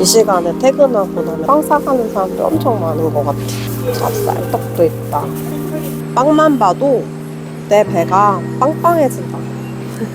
이 시간에 퇴근하고 나면 빵 사가는 사람들 엄청 많은 것 같아. 찹쌀 떡도 있다. 빵만 봐도 내 배가 빵빵해진다.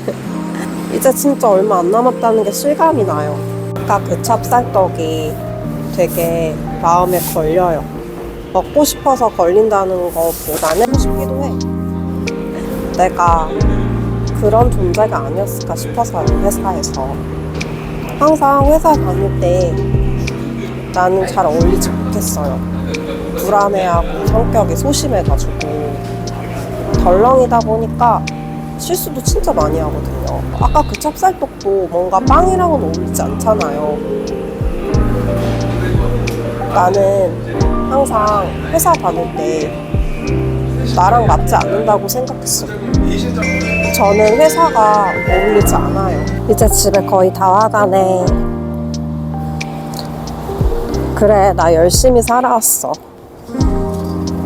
이제 진짜 얼마 안 남았다는 게 실감이 나요. 아까 그 찹쌀떡이 되게 마음에 걸려요. 먹고 싶어서 걸린다는 것보다는 싶기도 해. 내가 그런 존재가 아니었을까 싶어서요, 회사에서. 항상 회사 다닐 때 나는 잘 어울리지 못했어요. 불안해하고 성격이 소심해가지고 덜렁이다 보니까 실수도 진짜 많이 하거든요. 아까 그 찹쌀떡도 뭔가 빵이랑은 어울리지 않잖아요. 나는 항상 회사 다닐 때 나랑 맞지 않는다고 생각했어요. 저는 회사가 어울리지 않아요. 이제 집에 거의 다 와가네. 그래, 나 열심히 살아왔어.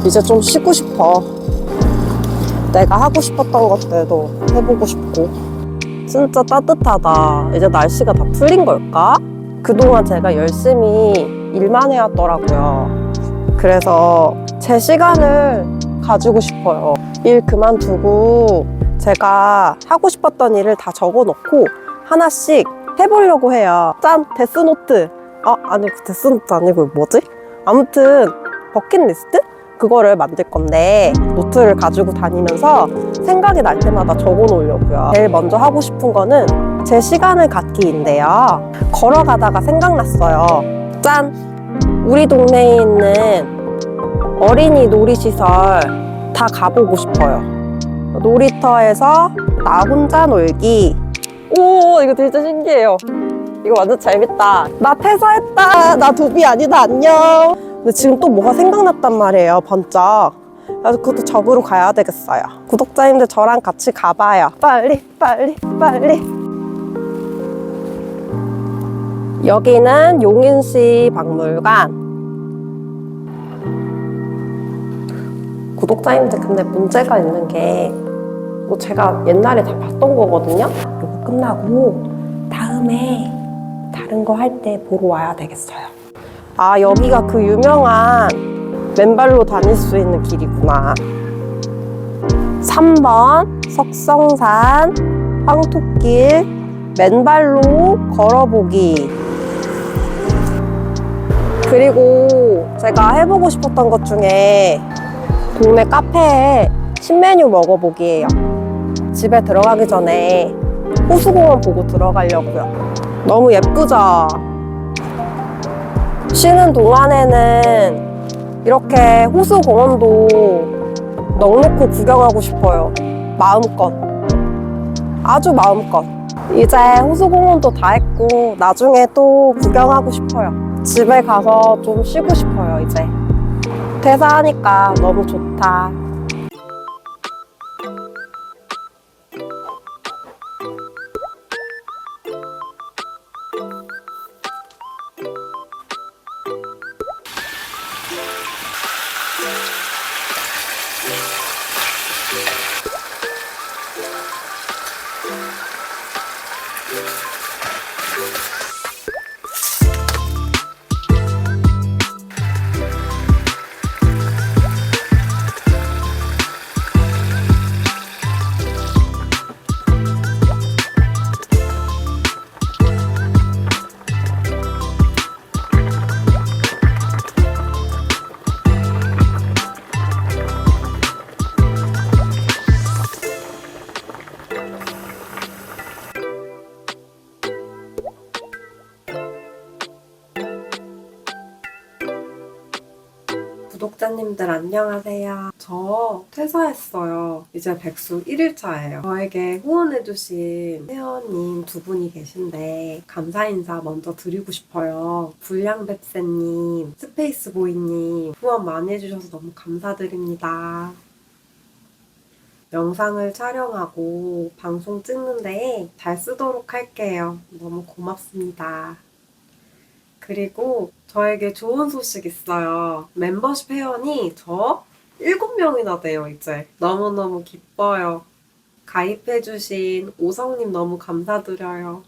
이제 좀 쉬고 싶어. 내가 하고 싶었던 것들도 해보고 싶고. 진짜 따뜻하다. 이제 날씨가 다 풀린 걸까? 그동안 제가 열심히 일만 해왔더라고요. 그래서 제 시간을 가지고 싶어요. 일 그만두고 제가 하고 싶었던 일을 다 적어 놓고 하나씩 해보려고 해요. 짠! 데스노트! 아, 아니, 그 데스노트 아니고 뭐지? 아무튼, 버킷리스트? 그거를 만들 건데, 노트를 가지고 다니면서 생각이 날 때마다 적어 놓으려고요. 제일 먼저 하고 싶은 거는 제 시간을 갖기인데요. 걸어가다가 생각났어요. 짠! 우리 동네에 있는 어린이 놀이시설 다 가보고 싶어요. 놀이터에서 나 혼자 놀기. 오, 이거 진짜 신기해요. 이거 완전 재밌다. 나 퇴사했다. 나 도비 아니다. 안녕. 근데 지금 또 뭐가 생각났단 말이에요. 번쩍. 그래서 그것도 적으러 가야 되겠어요. 구독자님들 저랑 같이 가봐요. 빨리, 빨리, 빨리. 여기는 용인시 박물관. 구독자님들 근데 문제가 있는 게 뭐 제가 옛날에 다 봤던 거거든요. 이거 끝나고 다음에 다른 거 할 때 보러 와야 되겠어요. 아 여기가 그 유명한 맨발로 다닐 수 있는 길이구나. 3번 석성산 황토길 맨발로 걸어보기. 그리고 제가 해보고 싶었던 것 중에 동네 카페에 신메뉴 먹어보기예요. 집에 들어가기 전에 호수공원 보고 들어가려고요. 너무 예쁘죠? 쉬는 동안에는 이렇게 호수공원도 넉넉히 구경하고 싶어요. 마음껏. 아주 마음껏. 이제 호수공원도 다 했고, 나중에 또 구경하고 싶어요. 집에 가서 좀 쉬고 싶어요, 이제. 퇴사하니까 너무 좋다. 구독자님들 안녕하세요. 저 퇴사했어요. 이제 백수 1일차예요. 저에게 후원해주신 회원님 두 분이 계신데 감사 인사 먼저 드리고 싶어요. 불량백세님, 스페이스보이님 후원 많이 해주셔서 너무 감사드립니다. 영상을 촬영하고 방송 찍는데 잘 쓰도록 할게요. 너무 고맙습니다. 그리고 저에게 좋은 소식 있어요. 멤버십 회원이 저 7명이나 돼요, 이제. 너무너무 기뻐요. 가입해주신 오성님 너무 감사드려요.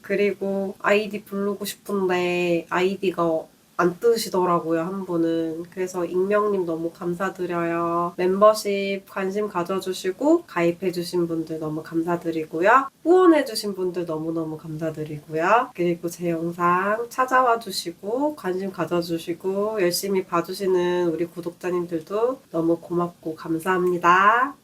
그리고 아이디 부르고 싶은데 아이디가 안 뜨시더라고요, 한 분은. 그래서 익명님 너무 감사드려요. 멤버십 관심 가져주시고, 가입해주신 분들 너무 감사드리고요. 후원해주신 분들 너무너무 감사드리고요. 그리고 제 영상 찾아와 주시고, 관심 가져주시고, 열심히 봐주시는 우리 구독자님들도 너무 고맙고 감사합니다.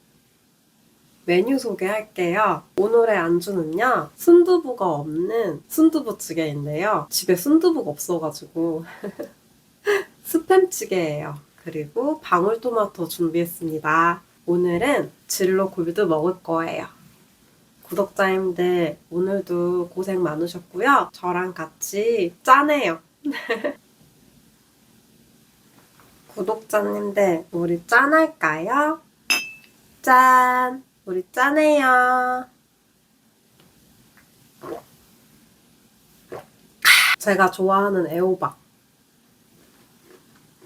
메뉴 소개할게요. 오늘의 안주는요, 순두부가 없는 순두부찌개인데요. 집에 순두부가 없어가지고, 스팸찌개예요. 그리고 방울토마토 준비했습니다. 오늘은 진로 굴도 먹을 거예요. 구독자님들, 오늘도 고생 많으셨고요. 저랑 같이 짜네요. 구독자님들, 우리 짠할까요? 짠! 우리 짠해요. 제가 좋아하는 애호박.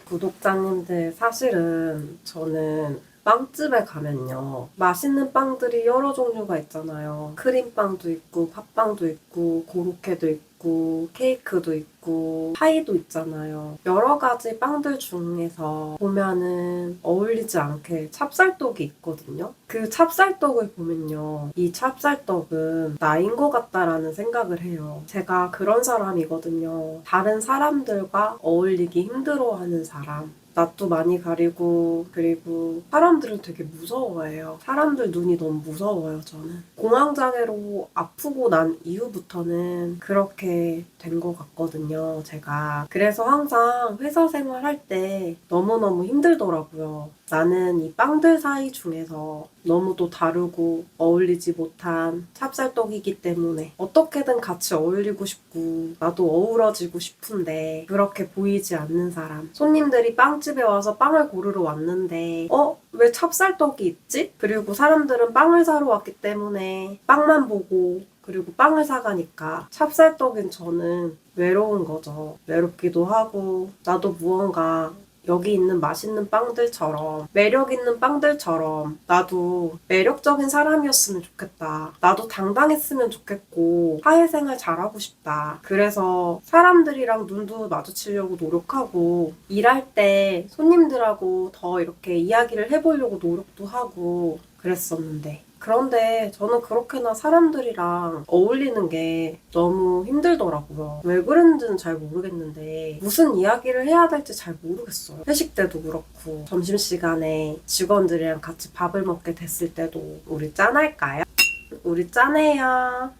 구독자님들, 사실은 저는 빵집에 가면요. 맛있는 빵들이 여러 종류가 있잖아요. 크림빵도 있고, 팥빵도 있고, 고로케도 있고, 케이크도 있고, 파이도 있잖아요. 여러 가지 빵들 중에서 보면은 어울리지 않게 찹쌀떡이 있거든요. 그 찹쌀떡을 보면요. 이 찹쌀떡은 나인 것 같다라는 생각을 해요. 제가 그런 사람이거든요. 다른 사람들과 어울리기 힘들어하는 사람. 낯도 많이 가리고 그리고 사람들을 되게 무서워해요. 사람들 눈이 너무 무서워요, 저는. 공황장애로 아프고 난 이후부터는 그렇게 된 것 같거든요, 제가. 그래서 항상 회사 생활할 때 너무너무 힘들더라고요. 나는 이 빵들 사이 중에서 너무도 다르고 어울리지 못한 찹쌀떡이기 때문에 어떻게든 같이 어울리고 싶고 나도 어우러지고 싶은데 그렇게 보이지 않는 사람. 손님들이 빵집에 와서 빵을 고르러 왔는데 어? 왜 찹쌀떡이 있지? 그리고 사람들은 빵을 사러 왔기 때문에 빵만 보고 그리고 빵을 사가니까 찹쌀떡인 저는 외로운 거죠. 외롭기도 하고 나도 무언가 여기 있는 맛있는 빵들처럼 매력 있는 빵들처럼 나도 매력적인 사람이었으면 좋겠다. 나도 당당했으면 좋겠고 사회생활 잘하고 싶다. 그래서 사람들이랑 눈도 마주치려고 노력하고 일할 때 손님들하고 더 이렇게 이야기를 해보려고 노력도 하고 그랬었는데 그런데 저는 그렇게나 사람들이랑 어울리는 게 너무 힘들더라고요. 왜 그랬는지는 잘 모르겠는데 무슨 이야기를 해야 될지 잘 모르겠어요. 회식 때도 그렇고 점심시간에 직원들이랑 같이 밥을 먹게 됐을 때도 우리 짠할까요? 우리 짠해요.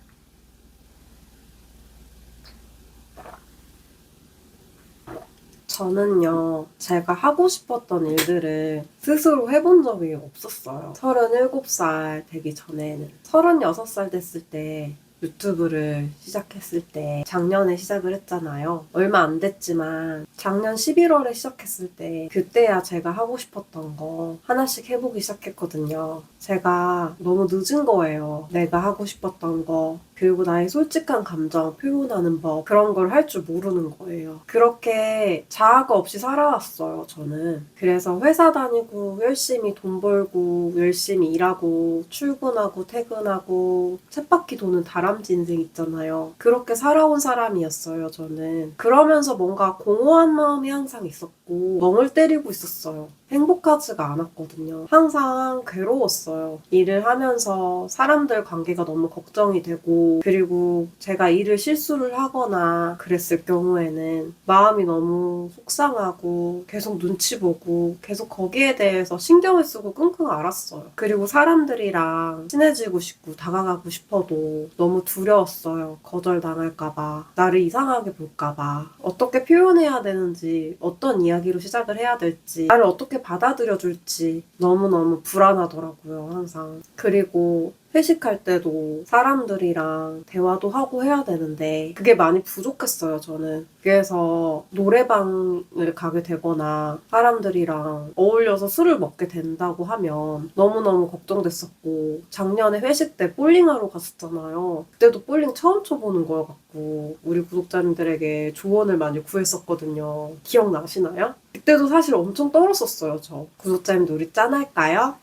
저는요, 제가 하고 싶었던 일들을 스스로 해본 적이 없었어요. 37살 되기 전에는. 36살 됐을 때 유튜브를 시작했을 때 작년에 시작을 했잖아요. 얼마 안 됐지만 작년 11월에 시작했을 때 그때야 제가 하고 싶었던 거 하나씩 해보기 시작했거든요. 제가 너무 늦은 거예요. 내가 하고 싶었던 거. 그리고 나의 솔직한 감정 표현하는 법 그런 걸 할 줄 모르는 거예요. 그렇게 자아가 없이 살아왔어요, 저는. 그래서 회사 다니고 열심히 돈 벌고 열심히 일하고 출근하고 퇴근하고 쳇바퀴 도는 다람쥐 인생 있잖아요. 그렇게 살아온 사람이었어요, 저는. 그러면서 뭔가 공허한 마음이 항상 있었고 멍을 때리고 있었어요. 행복하지가 않았거든요. 항상 괴로웠어요. 일을 하면서 사람들 관계가 너무 걱정이 되고, 그리고 제가 일을 실수를 하거나 그랬을 경우에는 마음이 너무 속상하고, 계속 눈치 보고, 계속 거기에 대해서 신경을 쓰고 끙끙 앓았어요. 그리고 사람들이랑 친해지고 싶고, 다가가고 싶어도 너무 두려웠어요. 거절당할까봐. 나를 이상하게 볼까봐. 어떻게 표현해야 되는지, 어떤 이야기 로 시작을 해야 될지, 나를 어떻게 받아들여 줄지 너무너무 불안하더라고요, 항상. 그리고 회식할 때도 사람들이랑 대화도 하고 해야 되는데 그게 많이 부족했어요, 저는. 그래서 노래방을 가게 되거나 사람들이랑 어울려서 술을 먹게 된다고 하면 너무너무 걱정됐었고 작년에 회식 때 볼링하러 갔었잖아요. 그때도 볼링 처음 쳐보는 거여갖고 우리 구독자님들에게 조언을 많이 구했었거든요. 기억나시나요? 그때도 사실 엄청 떨었었어요, 저. 구독자님들 우리 짠할까요?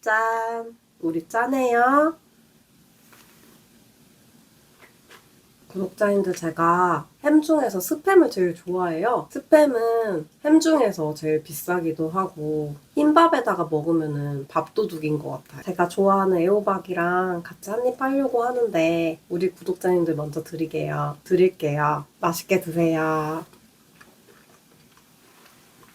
짠! 우리 짠해요. 구독자님들 제가 햄 중에서 스팸을 제일 좋아해요. 스팸은 햄 중에서 제일 비싸기도 하고 흰밥에다가 먹으면은 밥도둑인 것 같아요. 제가 좋아하는 애호박이랑 같이 한입 하려고 하는데 우리 구독자님들 먼저 드리게요. 드릴게요. 맛있게 드세요.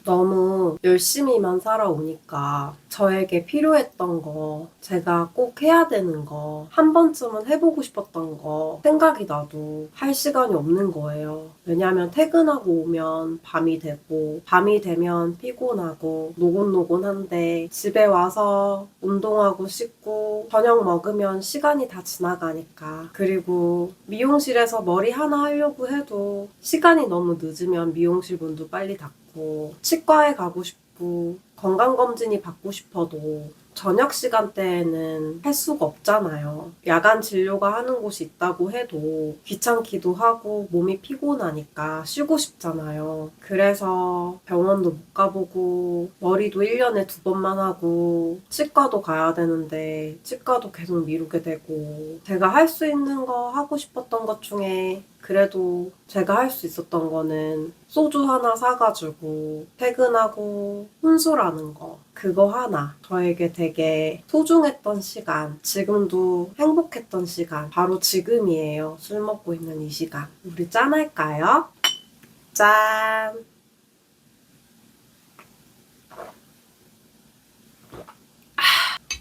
너무 열심히만 살아오니까 저에게 필요했던 거, 제가 꼭 해야 되는 거, 한 번쯤은 해보고 싶었던 거 생각이 나도 할 시간이 없는 거예요. 왜냐면 퇴근하고 오면 밤이 되고, 밤이 되면 피곤하고, 노곤노곤한데, 집에 와서 운동하고 씻고, 저녁 먹으면 시간이 다 지나가니까. 그리고 미용실에서 머리 하나 하려고 해도 시간이 너무 늦으면 미용실 문도 빨리 닫고, 치과에 가고 싶고, 건강검진이 받고 싶어도 저녁 시간대에는 할 수가 없잖아요. 야간 진료가 하는 곳이 있다고 해도 귀찮기도 하고 몸이 피곤하니까 쉬고 싶잖아요. 그래서 병원도 못 가보고 머리도 1년에 두 번만 하고 치과도 가야 되는데 치과도 계속 미루게 되고 제가 할 수 있는 거 하고 싶었던 것 중에 그래도 제가 할 수 있었던 거는 소주 하나 사가지고 퇴근하고 혼술하는 거. 그거 하나. 저에게 되게 소중했던 시간. 지금도 행복했던 시간. 바로 지금이에요. 술 먹고 있는 이 시간. 우리 짠할까요? 짠!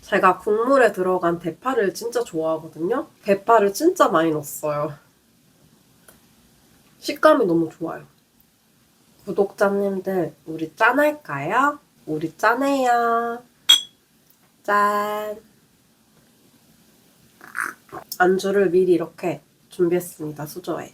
제가 국물에 들어간 대파를 진짜 좋아하거든요. 대파를 진짜 많이 넣었어요. 식감이 너무 좋아요. 구독자님들, 우리 짠할까요? 우리 짠해요. 짠. 안주를 미리 이렇게 준비했습니다. 수저에.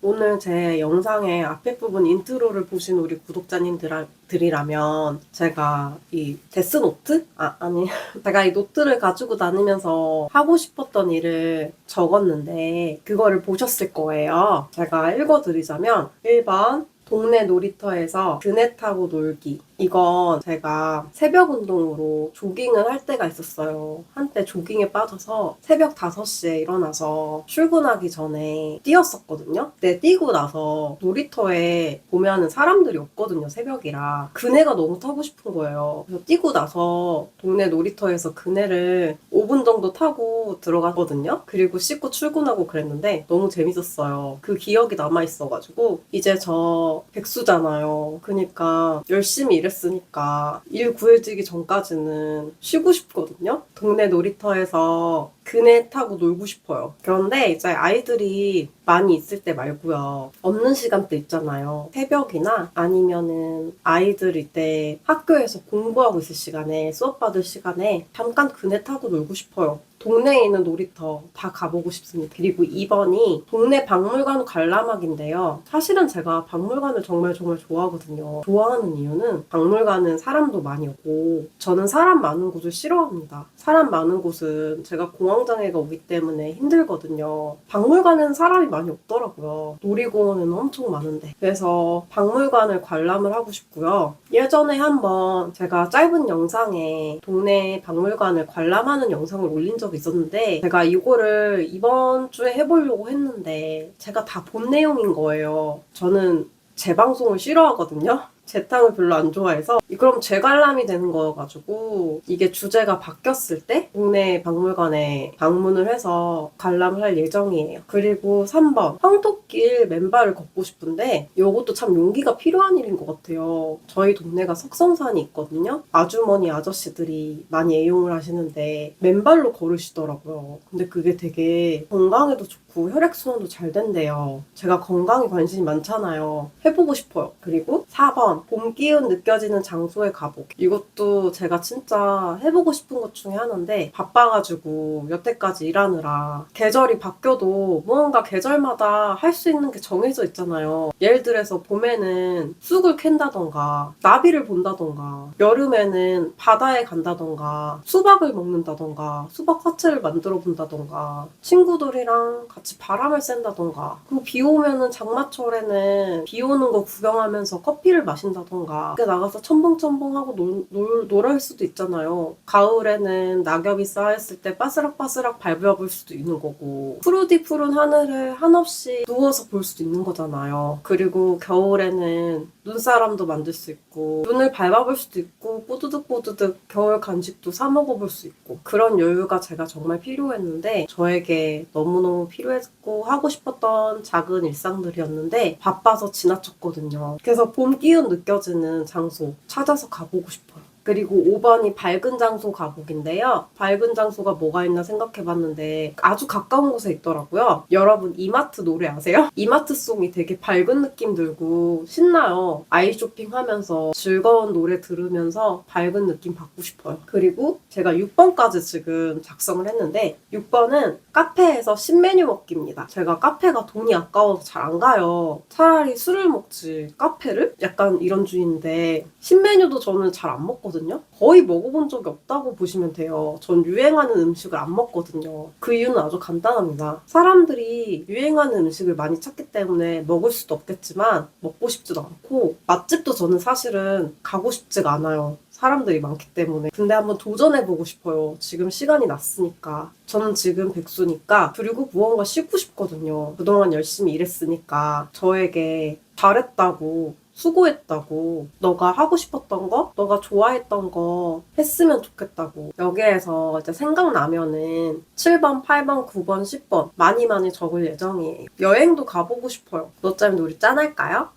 오늘 제 영상의 앞에 부분 인트로를 보신 우리 구독자님들이라면 제가 이 데스노트? 아, 아니. 제가 이 노트를 가지고 다니면서 하고 싶었던 일을 적었는데 그거를 보셨을 거예요. 제가 읽어드리자면 1번 동네 놀이터에서 그네 타고 놀기. 이건 제가 새벽 운동으로 조깅을 할 때가 있었어요. 한때 조깅에 빠져서 새벽 5시에 일어나서 출근하기 전에 뛰었었거든요. 근데 뛰고 나서 놀이터에 보면은 사람들이 없거든요. 새벽이라. 그네가 너무 타고 싶은 거예요. 그래서 뛰고 나서 동네 놀이터에서 그네를 5분 정도 타고 들어갔거든요. 그리고 씻고 출근하고 그랬는데 너무 재밌었어요. 그 기억이 남아있어가지고 이제 저 백수잖아요. 그니까 열심히 일 했으니까 일 구해지기 전까지는 쉬고 싶거든요. 동네 놀이터에서 그네 타고 놀고 싶어요. 그런데 이제 아이들이 많이 있을 때 말고요. 없는 시간대 있잖아요. 새벽이나 아니면은 아이들 이때 학교에서 공부하고 있을 시간에 수업 받을 시간에 잠깐 그네 타고 놀고 싶어요. 동네에 있는 놀이터 다 가보고 싶습니다. 그리고 2번이 동네 박물관 관람학인데요. 사실은 제가 박물관을 정말 정말 좋아하거든요. 좋아하는 이유는 박물관은 사람도 많이 오고 저는 사람 많은 곳을 싫어합니다. 사람 많은 곳은 제가 공 황장애가 오기 때문에 힘들거든요. 박물관은 사람이 많이 없더라고요. 놀이공원은 엄청 많은데. 그래서 박물관을 관람을 하고 싶고요. 예전에 한번 제가 짧은 영상에 동네 박물관을 관람하는 영상을 올린 적이 있었는데 제가 이거를 이번 주에 해보려고 했는데 제가 다 본 내용인 거예요. 저는 재방송을 싫어하거든요. 재탕을 별로 안 좋아해서 그럼 재관람이 되는 거여가지고 이게 주제가 바뀌었을 때 동네 박물관에 방문을 해서 관람을 할 예정이에요. 그리고 3번 황토길 맨발을 걷고 싶은데 이것도 참 용기가 필요한 일인 것 같아요. 저희 동네가 석성산이 있거든요. 아주머니 아저씨들이 많이 애용을 하시는데 맨발로 걸으시더라고요. 근데 그게 되게 건강에도 좋고 혈액 순환도 잘 된대요. 제가 건강에 관심이 많잖아요. 해보고 싶어요. 그리고 4번 봄 기운 느껴지는 장소에 가보기. 이것도 제가 진짜 해보고 싶은 것 중에 하나인데 바빠가지고 여태까지 일하느라 계절이 바뀌어도 무언가 계절마다 할 수 있는 게 정해져 있잖아요. 예를 들어서 봄에는 쑥을 캔다던가 나비를 본다던가 여름에는 바다에 간다던가 수박을 먹는다던가 수박 화채를 만들어 본다던가 친구들이랑 같이 바람을 쐰다던가 그리고 비 오면은 장마철에는 비 오는 거 구경하면서 커피를 마신다던가 밖에 나가서 첨벙첨벙하고 놀, 놀, 놀을 수도 있잖아요. 가을에는 낙엽이 쌓였을 때 바스락바스락 밟아볼 수도 있는 거고 푸르디 푸른 하늘을 한없이 누워서 볼 수도 있는 거잖아요. 그리고 겨울에는 눈사람도 만들 수 있고 눈을 밟아볼 수도 있고 뽀드득뽀드득 겨울 간식도 사 먹어볼 수 있고 그런 여유가 제가 정말 필요했는데 저에게 너무너무 필요 했고 하고 싶었던 작은 일상들이었는데 바빠서 지나쳤거든요. 그래서 봄 기운 느껴지는 장소 찾아서 가보고 싶어요. 그리고 5번이 밝은 장소 가복인데요. 밝은 장소가 뭐가 있나 생각해봤는데 아주 가까운 곳에 있더라고요. 여러분 이마트 노래 아세요? 이마트 송이 되게 밝은 느낌 들고 신나요. 아이 쇼핑하면서 즐거운 노래 들으면서 밝은 느낌 받고 싶어요. 그리고 제가 6번까지 지금 작성을 했는데 6번은 카페에서 신메뉴 먹기입니다. 제가 카페가 돈이 아까워서 잘 안 가요. 차라리 술을 먹지 카페를? 약간 이런 주의인데 신메뉴도 저는 잘 안 먹거든요. 거의 먹어본 적이 없다고 보시면 돼요. 전 유행하는 음식을 안 먹거든요. 그 이유는 아주 간단합니다. 사람들이 유행하는 음식을 많이 찾기 때문에 먹을 수도 없겠지만 먹고 싶지도 않고 맛집도 저는 사실은 가고 싶지가 않아요. 사람들이 많기 때문에. 근데 한번 도전해보고 싶어요. 지금 시간이 났으니까. 저는 지금 백수니까. 그리고 무언가 쉬고 싶거든요. 그동안 열심히 일했으니까. 저에게 잘했다고. 수고했다고. 너가 하고 싶었던 거, 너가 좋아했던 거 했으면 좋겠다고. 여기에서 이제 생각나면은 7번, 8번, 9번, 10번 많이 많이 적을 예정이에요. 여행도 가보고 싶어요. 너 짜면 우리 짠할까요?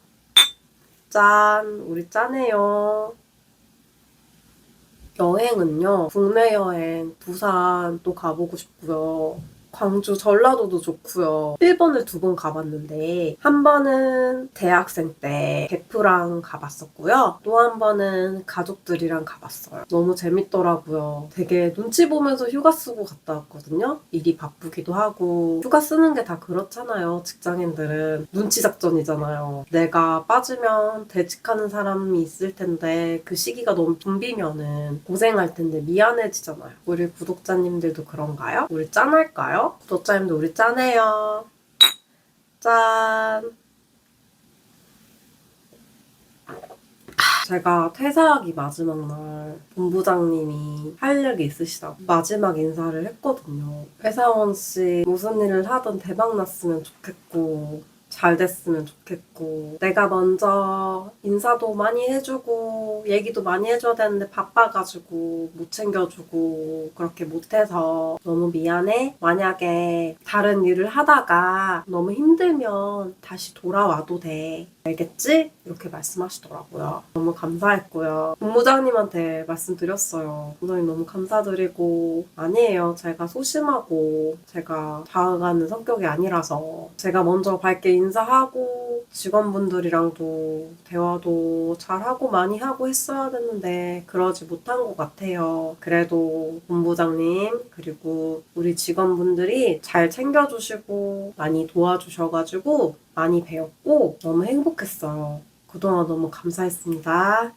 짠, 우리 짠해요. 여행은요, 국내 여행, 부산 또 가보고 싶고요. 광주, 전라도도 좋고요. 일본을 두 번 가봤는데 한 번은 대학생 때 베프랑 가봤었고요. 또 한 번은 가족들이랑 가봤어요. 너무 재밌더라고요. 되게 눈치 보면서 휴가 쓰고 갔다 왔거든요. 일이 바쁘기도 하고 휴가 쓰는 게 다 그렇잖아요. 직장인들은 눈치 작전이잖아요. 내가 빠지면 대직하는 사람이 있을 텐데 그 시기가 너무 붐비면은 고생할 텐데 미안해지잖아요. 우리 구독자님들도 그런가요? 우리 짠할까요? 구독자님도 우리 짠해요. 짠. 제가 퇴사하기 마지막 날 본부장님이 할 얘기 있으시다고 마지막 인사를 했거든요. 회사원 씨 무슨 일을 하든 대박 났으면 좋겠고 잘 됐으면 좋겠고 내가 먼저 인사도 많이 해주고 얘기도 많이 해줘야 되는데 바빠가지고 못 챙겨주고 그렇게 못해서 너무 미안해. 만약에 다른 일을 하다가 너무 힘들면 다시 돌아와도 돼 알겠지? 이렇게 말씀하시더라고요. 너무 감사했고요. 본부장님한테 말씀드렸어요. 본부장님 너무 감사드리고 아니에요. 제가 소심하고 제가 다가가는 성격이 아니라서 제가 먼저 밝게 인사하고 직원분들이랑도 대화도 잘하고 많이 하고 했어야 됐는데 그러지 못한 것 같아요. 그래도 본부장님 그리고 우리 직원분들이 잘 챙겨주시고 많이 도와주셔가지고 많이 배웠고 너무 행복했어요. 그동안 너무 감사했습니다.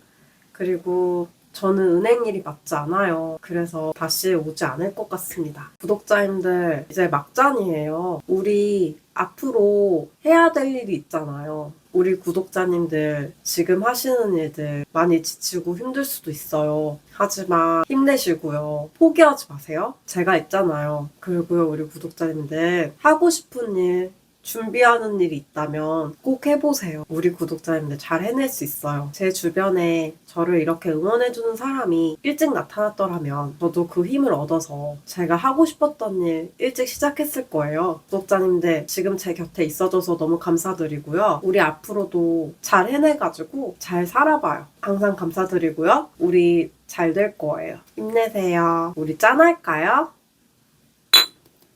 그리고 저는 은행 일이 맞지 않아요. 그래서 다시 오지 않을 것 같습니다. 구독자님들, 이제 막잔이에요. 우리 앞으로 해야 될 일이 있잖아요. 우리 구독자님들 지금 하시는 일들 많이 지치고 힘들 수도 있어요. 하지만 힘내시고요. 포기하지 마세요. 제가 있잖아요. 그리고요, 우리 구독자님들 하고 싶은 일 준비하는 일이 있다면 꼭 해보세요. 우리 구독자님들 잘 해낼 수 있어요. 제 주변에 저를 이렇게 응원해주는 사람이 일찍 나타났더라면 저도 그 힘을 얻어서 제가 하고 싶었던 일 일찍 시작했을 거예요. 구독자님들 지금 제 곁에 있어줘서 너무 감사드리고요. 우리 앞으로도 잘 해내가지고 잘 살아봐요. 항상 감사드리고요. 우리 잘 될 거예요. 힘내세요. 우리 짠할까요?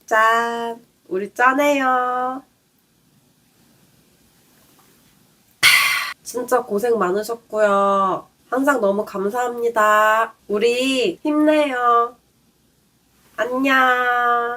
짠! 우리 짠해요. 진짜 고생 많으셨고요. 항상 너무 감사합니다. 우리 힘내요. 안녕.